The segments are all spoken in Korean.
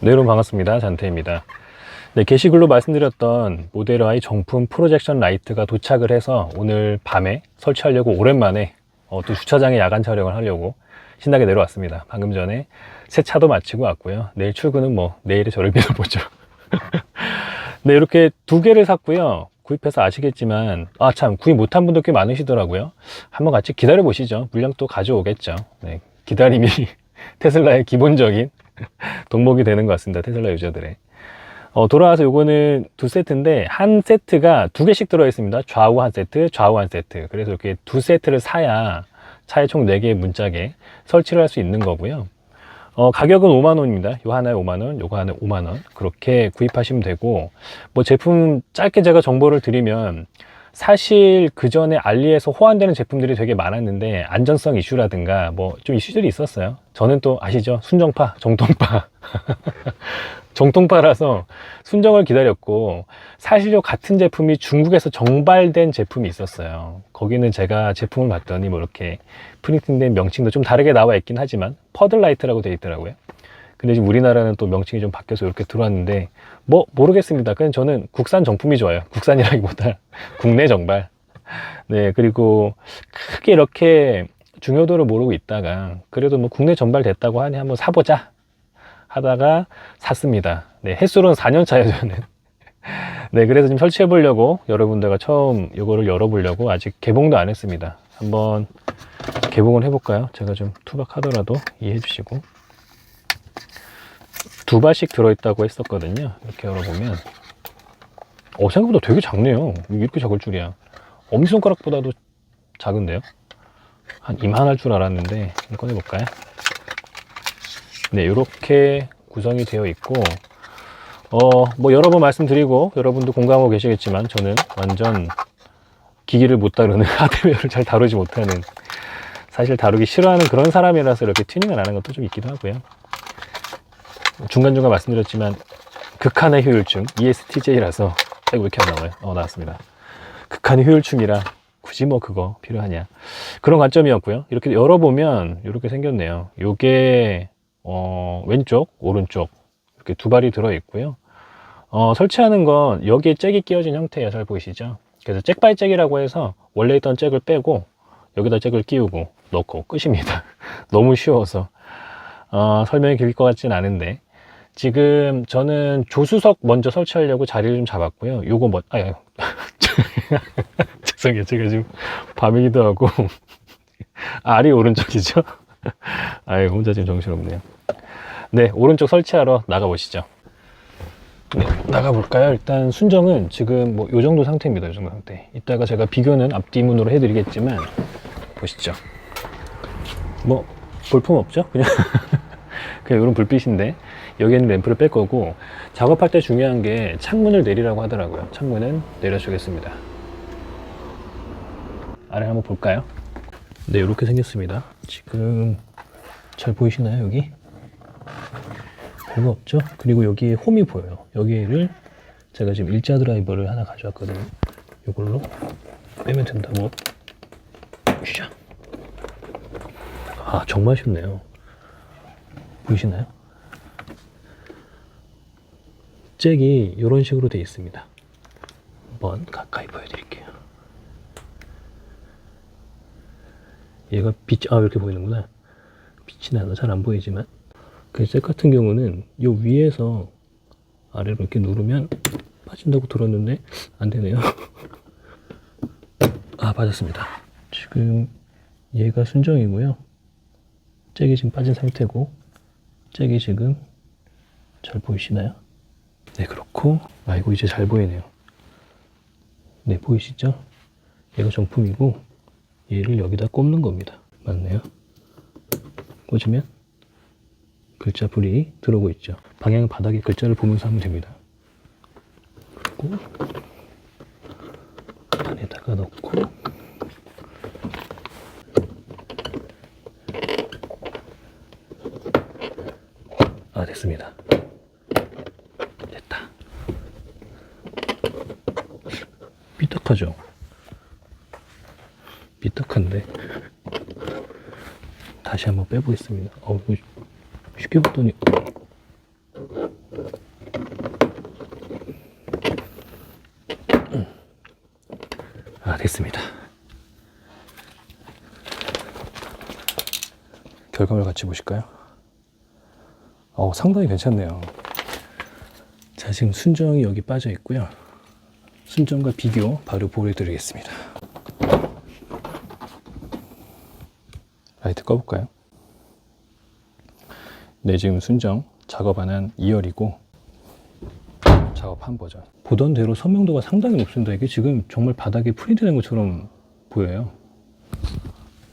네, 여러분 반갑습니다. 잔태입니다. 네, 게시글로 말씀드렸던 모델 Y 정품 프로젝션 라이트가 도착을 해서 오늘 밤에 설치하려고 오랜만에 어, 또 주차장에 야간 촬영을 하려고 신나게 내려왔습니다. 방금 전에 세차도 마치고 왔고요. 내일 출근은 뭐 내일의 저를 믿어보죠. 네, 이렇게 두 개를 샀고요. 구입해서 아시겠지만 아 참 구입 못한 분들 꽤 많으시더라고요. 한번 같이 기다려 보시죠. 물량 또 가져오겠죠. 네, 기다림이 테슬라의 기본적인 덕목이 되는 것 같습니다. 테슬라 유저들의. 어, 돌아와서 요거는 두 세트인데 한 세트가 두 개씩 들어 있습니다. 좌우 한 세트, 좌우 한 세트. 그래서 이렇게 두 세트를 사야 차에 총 4개의 문짝에 설치를 할 수 있는 거고요. 어, 가격은 5만 원입니다. 요 하나에 5만 원, 요거 하나에 5만 원. 그렇게 구입하시면 되고 뭐 제품 짧게 제가 정보를 드리면 사실 그 전에 알리에서 호환되는 제품들이 되게 많았는데 안전성 이슈라든가 뭐 좀 이슈들이 있었어요. 저는 또 아시죠? 순정파, 정통파. 정통파라서 순정을 기다렸고 사실요 같은 제품이 중국에서 정발된 제품이 있었어요. 거기는 제가 제품을 봤더니 뭐 이렇게 프린팅된 명칭도 좀 다르게 나와 있긴 하지만 퍼들라이트라고 되어 있더라고요. 근데 지금 우리나라는 또 명칭이 좀 바뀌어서 이렇게 들어왔는데 뭐 모르겠습니다. 그냥 저는 국산 정품이 좋아요. 국산이라기보다 국내 정발. 네 그리고 크게 이렇게 중요도를 모르고 있다가 그래도 뭐 국내 전발 됐다고 하니 한번 사보자 하다가 샀습니다. 네 횟수로는 4년 차예요 저는. 네 그래서 지금 설치해 보려고 여러분들과 처음 이거를 열어보려고 아직 개봉도 안 했습니다. 한번 개봉을 해볼까요? 제가 좀 투박하더라도 이해해 주시고 두 발씩 들어있다고 했었거든요. 이렇게 열어보면 어 생각보다 되게 작네요. 이렇게 작을 줄이야. 엄지손가락보다도 작은데요? 한 이만할 줄 알았는데 꺼내볼까요? 네, 이렇게 구성이 되어 있고 어, 뭐 여러 번 말씀드리고 여러분도 공감하고 계시겠지만 저는 완전 기기를 못 다루는 하드웨어를 잘 다루지 못하는 사실 다루기 싫어하는 그런 사람이라서 이렇게 튜닝을 안 하는 것도 좀 있기도 하고요. 중간중간 말씀드렸지만 극한의 효율충 ESTJ라서 아이고 왜 이렇게 안 나와요? 어 나왔습니다. 극한의 효율충이라 굳이 뭐 그거 필요하냐 그런 관점이었고요. 이렇게 열어보면 이렇게 생겼네요. 요게 어, 왼쪽, 오른쪽 이렇게 두 발이 들어 있고요. 어, 설치하는 건 여기에 잭이 끼워진 형태예요. 잘 보이시죠? 그래서 잭바이 잭이라고 해서 원래 있던 잭을 빼고 여기다 잭을 끼우고 넣고 끝입니다. 너무 쉬워서 어, 설명이 길 것 같진 않은데 지금 저는 조수석 먼저 설치하려고 자리를 좀 잡았고요. 요거 뭐, 아유, 죄송해요. 제가 지금 밤이기도 하고 알이 오른쪽이죠. 아유, 혼자 지금 정신없네요. 네, 오른쪽 설치하러 나가보시죠. 네, 나가볼까요? 일단 순정은 지금 뭐 요 정도 상태입니다. 요 정도 상태. 이따가 제가 비교는 앞뒤문으로 해드리겠지만 보시죠. 뭐 볼품 없죠? 그냥 그냥 이런 불빛인데 여기에는 램프를 뺄 거고 작업할 때 중요한 게 창문을 내리라고 하더라고요. 창문은 내려주겠습니다. 아래 한번 볼까요? 네, 이렇게 생겼습니다. 지금 잘 보이시나요, 여기? 별거 없죠? 그리고 여기에 홈이 보여요. 여기를 제가 지금 일자 드라이버를 하나 가져왔거든요. 이걸로 빼면 된다고. 샤. 아, 정말 쉽네요. 보이시나요? 잭이 이런 식으로 되어 있습니다. 한번 가까이 보여드릴게요. 얘가 빛, 아, 이렇게 보이는구나. 빛이 나서 잘 안 보이지만. 그잭 같은 경우는 이 위에서 아래로 이렇게 누르면 빠진다고 들었는데 안 되네요. 아, 빠졌습니다. 지금 얘가 순정이고요. 잭이 지금 빠진 상태고, 잭이 지금 잘 보이시나요? 네, 그렇고, 아, 이거 이제 잘 보이네요. 네, 보이시죠? 얘가 정품이고, 얘를 여기다 꼽는 겁니다. 맞네요. 꽂으면 글자 불이 들어오고 있죠. 방향 바닥에 글자를 보면서 하면 됩니다. 그리고 안에다가 넣고 아 됐습니다. 터져. 삐딱한데. 다시 한번 빼보겠습니다. 어우, 뭐, 쉽게 붙더니. 아, 됐습니다. 결과물 같이 보실까요? 어, 상당히 괜찮네요. 자, 지금 순정이 여기 빠져 있고요. 순정과 비교 바로 보여드리겠습니다. 라이트 꺼볼까요? 네, 지금 순정 작업하는 2열이고 작업한 버전. 보던 대로 선명도가 상당히 높습니다. 이게 지금 정말 바닥에 프린트된 것처럼 보여요.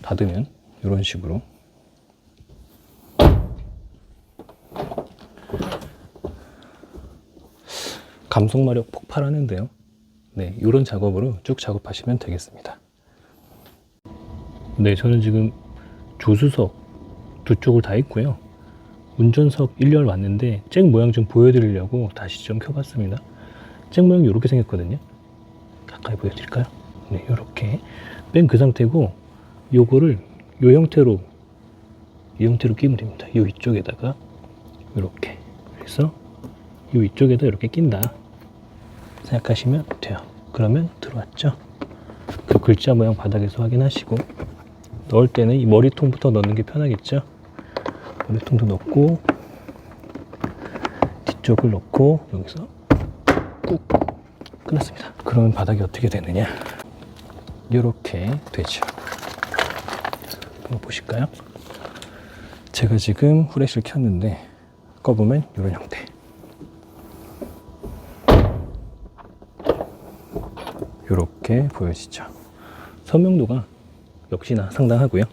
닫으면 이런 식으로. 감속 마력 폭발하는데요. 네, 이런 작업으로 쭉 작업하시면 되겠습니다. 네, 저는 지금 조수석 두 쪽을 다 있고요. 운전석 1열 왔는데 잭 모양 좀 보여드리려고 다시 좀 켜봤습니다. 잭 모양이 이렇게 생겼거든요. 가까이 보여드릴까요? 네, 이렇게 뺀 그 상태고 요거를 요 형태로 이 형태로 끼면 됩니다. 요 위쪽에다가 이렇게 그래서 요 위쪽에다 이렇게 낀다 생각하시면 돼요. 그러면 들어왔죠. 그 글자 모양 바닥에서 확인하시고 넣을 때는 이 머리통부터 넣는 게 편하겠죠. 머리통도 넣고 뒤쪽을 넣고 여기서 꾹 끊었습니다. 그러면 바닥이 어떻게 되느냐? 이렇게 되죠. 한번 보실까요? 제가 지금 후레쉬를 켰는데 꺼보면 이런 형태. 이렇게 보여지죠. 선명도가 역시나 상당하고요.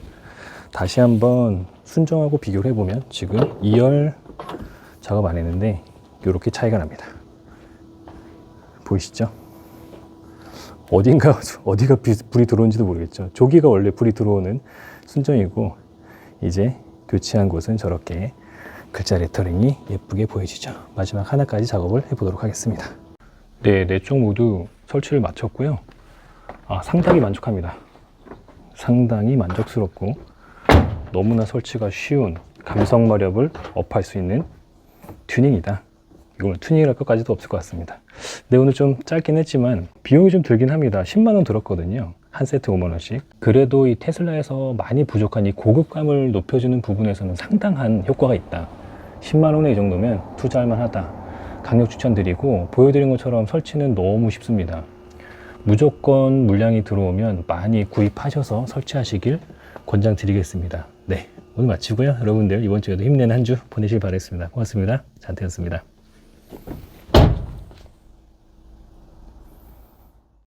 다시 한번 순정하고 비교를 해보면 지금 2열 작업 안 했는데 이렇게 차이가 납니다. 보이시죠? 어딘가 어디가 비- 불이 들어온지도 모르겠죠. 조기가 원래 불이 들어오는 순정이고 이제 교체한 곳은 저렇게 글자 레터링이 예쁘게 보여지죠. 마지막 하나까지 작업을 해보도록 하겠습니다. 네, 네쪽 모두 설치를 마쳤고요. 아, 상당히 만족합니다. 상당히 만족스럽고 너무나 설치가 쉬운 감성 마력을 업할 수 있는 튜닝이다. 이걸 튜닝을 할 것까지도 없을 것 같습니다. 네, 오늘 좀 짧긴 했지만 비용이 좀 들긴 합니다. 10만 원 들었거든요. 한 세트 5만 원씩. 그래도 이 테슬라에서 많이 부족한 이 고급감을 높여주는 부분에서는 상당한 효과가 있다. 10만 원에 이 정도면 투자할 만하다. 강력 추천드리고 보여드린 것처럼 설치는 너무 쉽습니다. 무조건 물량이 들어오면 많이 구입하셔서 설치하시길 권장드리겠습니다. 네, 오늘 마치고요. 여러분들 이번 주에도 힘내는 한 주 보내실 바라겠습니다. 고맙습니다. 잔태였습니다.